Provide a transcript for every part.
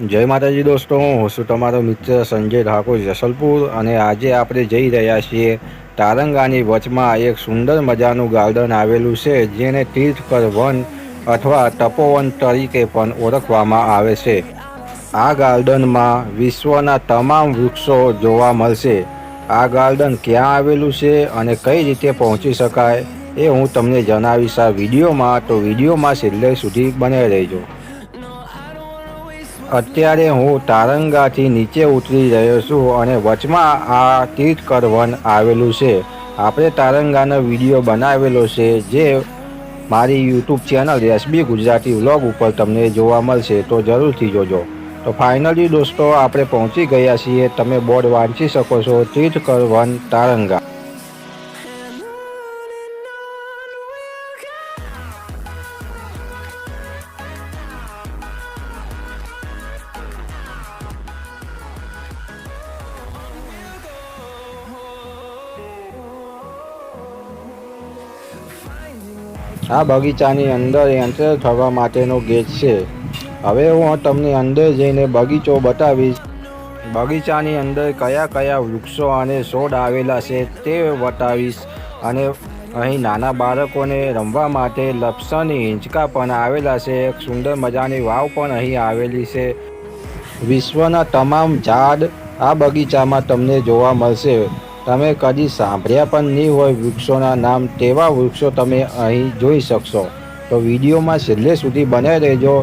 જય માતાજી દોસ્તો, હું છું તમારો મિત્ર સંજય ઠાકોર જસલપુર અને આજે આપણે જઈ રહ્યા છીએ તારંગાની વચમાં એક સુંદર મજાનું ગાર્ડન આવેલું છે, જેને તીર્થકર વન અથવા તપોવન તરીકે પણ ઓળખવામાં આવે છે. આ ગાર્ડનમાં વિશ્વના તમામ વૃક્ષો જોવા મળશે. આ ગાર્ડન ક્યાં આવેલું છે અને કઈ રીતે પહોંચી શકાય એ હું તમને જણાવીશ આ વિડીયોમાં, તો વિડીયોમાં છેલ્લે સુધી બને રહેજો. અત્યારે હું તારંગાથી નીચે ઉતરી રહ્યો છું અને વચમાં આ તીર્થકર વન આવેલું છે. આપણે તારંગાનો વીડિયો બનાવેલો છે, જે મારી YouTube channel SB Gujarati vlog ઉપર તમને જોવા મળશે, તો જરૂરથી જોજો. તો ફાઇનલી દોસ્તો, આપણે પહોંચી ગયા છીએ. તમે બોર્ડ વાંચી શકો છો તીર્થકર વન તારંગા. આ બગીચાની અંદર એન્ટર થવા માટેનો ગેટ છે. હવે હું તમને અંદર જઈને બગીચો બતાવીશ. બગીચાની અંદર કયા કયા વૃક્ષો અને છોડ આવેલા છે તે બતાવીશ અને અહીં નાના બાળકોને રમવા માટે લપસણી હિંચકા પણ આવેલા છે. એક સુંદર મજાની વાવ પણ અહીં આવેલી છે. વિશ્વના તમામ ઝાડ આ બગીચામાં તમને જોવા મળશે. તમે કદી સાંભળ્યા પણ નહીં હોય વૃક્ષોના નામ તેવા વૃક્ષો તમે અહીં જોઈ શકશો. તો વિડીયોમાં છેલ્લે સુધી બને રહેજો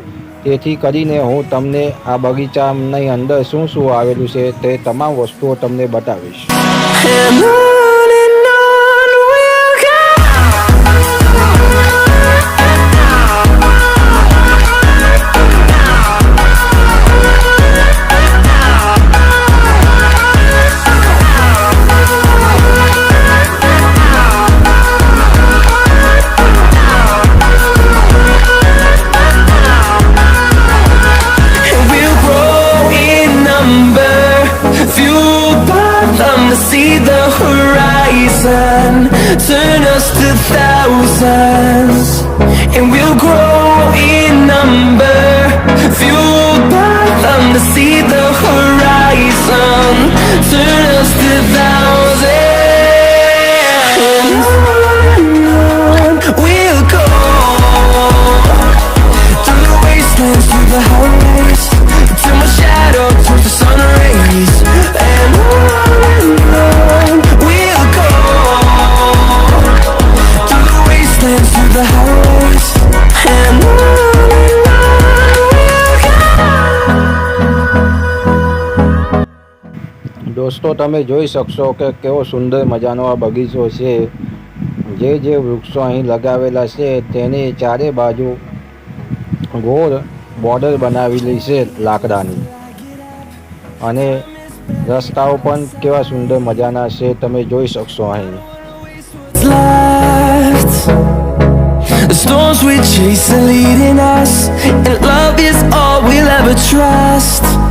તેથી કરીને હું તમને આ બગીચાની અંદર શું શું આવેલું છે તે તમામ વસ્તુઓ તમને બતાવીશ. sun દોસ્તો તમે જોઈ શકશો કે કેવો સુંદર મજાનો આ બગીચો છે જે જે વૃક્ષો અહીં લગાવેલા છે તેની ચારે બાજુ ગોળ બોર્ડર બનાવેલી છે લાકડાની અને રસ્તાઓ પણ કેવા સુંદર મજાના છે તમે જોઈ શકશો અહીં. The storms we chase are leading us, and love is all we'll ever trust.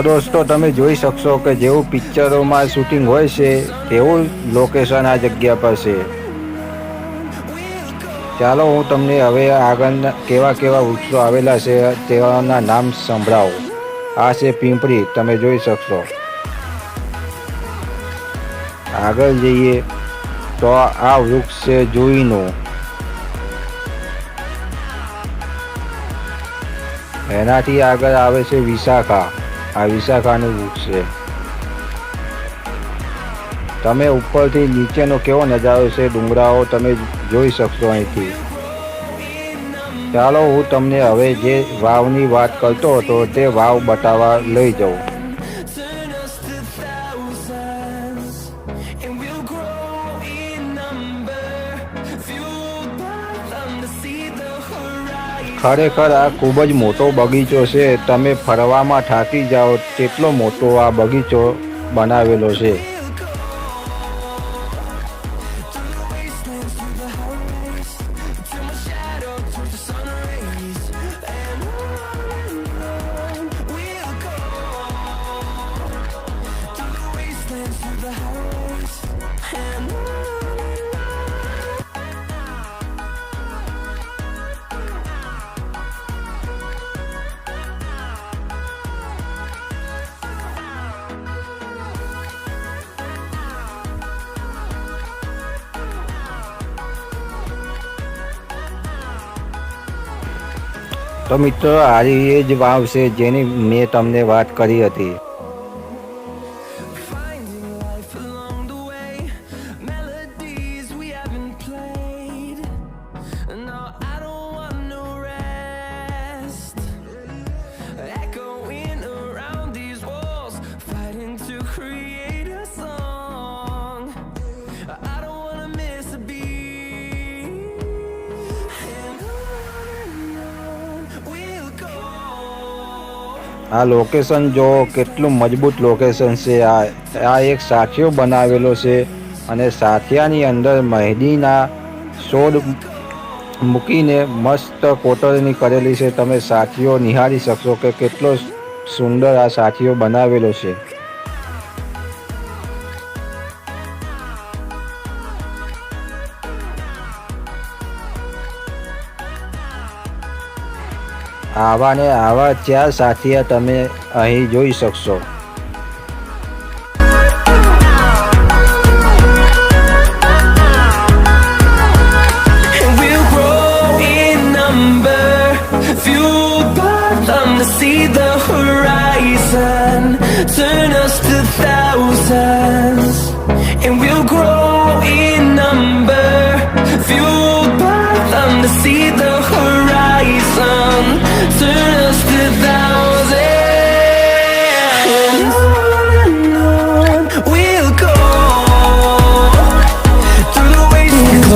તો દોસ્તો, તમે જોઈ શકશો કે જેવું પિક્ચરોમાં શૂટિંગ હોય છે, તેવું લોકેશન આ જગ્યા પર છે. ચાલો, હું તમને હવે આગળના કેવા કેવા વૃક્ષો આવેલા છે તેવાના નામ સંભળાવું. આ છે પીંપળી તમે જોઈ શકશો. આગળ જઈએ, તો આ વૃક્ષ છે જુઈનું. એનાથી આગળ આવે છે વિશાખા. આ વિશાખાનું વૃક્ષ છે. તમે ઉપરથી નીચેનો કેવો નજારો છે ડુંગરાઓ તમે જોઈ શકશો અહીંથી. ચાલો હું તમને હવે જે વાવની વાત કરતો હતો તે વાવ બતાવવા લઈ જાઉં. ખરેખર આ ખૂબ જ મોટો બગીચો છે. તમે ફરવામાં થાકી જાઓ, તેટલો મોટો આ બગીચો બનાવેલો છે. તો મિત્રો આ એ જ વાવ છે જેની મેં તમને વાત કરી હતી. આ લોકેશન જો કેટલું મજબૂત લોકેશન છે, આ આ એક સાથીઓ બનાવેલો છે અને સાથિયાની અંદર મહેંદીના સોડ મૂકીને મસ્ત કોતરણી કરેલી છે. તમે સાથીઓ નિહાળી શકશો કે કેટલો સુંદર આ સાથીઓ બનાવેલો છે. આવા ને આવા ચાર સાથીયા તમે અહીં જોઈ શકશો.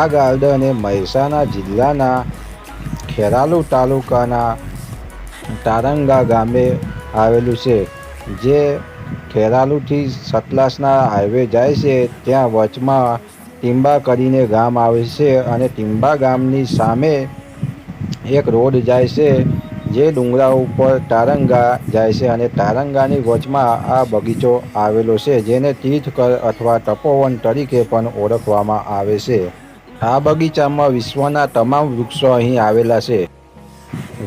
આ ગાર્ડન મહેસાણા જિલ્લાના ખેરાલુ તાલુકાના તારંગા ગામે આવેલું છે, જે ખેરાલુથી સતલાસના હાઈવે જાય છે, ત્યાં વચમાં ટીંબા કરીને ગામ આવે છે અને ટીંબા ગામની સામે એક રોડ જાય છે, જે ડુંગરા ઉપર તારંગા જાય છે અને તારંગાની વચમાં આ બગીચો આવેલો છે, જેને તીર્થકર અથવા તપોવન તરીકે પણ ઓળખવામાં આવે છે. આ બગીચામાં વિશ્વના તમામ વૃક્ષો અહીં આવેલા છે.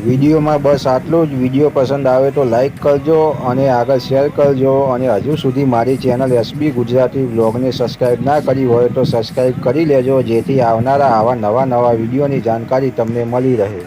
વિડીયોમાં બસ આટલું જ. વીડિયો પસંદ આવે તો લાઈક કરજો અને આગળ શેર કરજો. અને હજુ સુધી મારી ચેનલ એસબી ગુજરાતી બ્લોગને સબસ્ક્રાઈબ ના કરી હોય તો સબસ્ક્રાઈબ કરી લેજો, જેથી આવનારા આવા નવા નવા વિડીયોની જાણકારી તમને મળી રહે.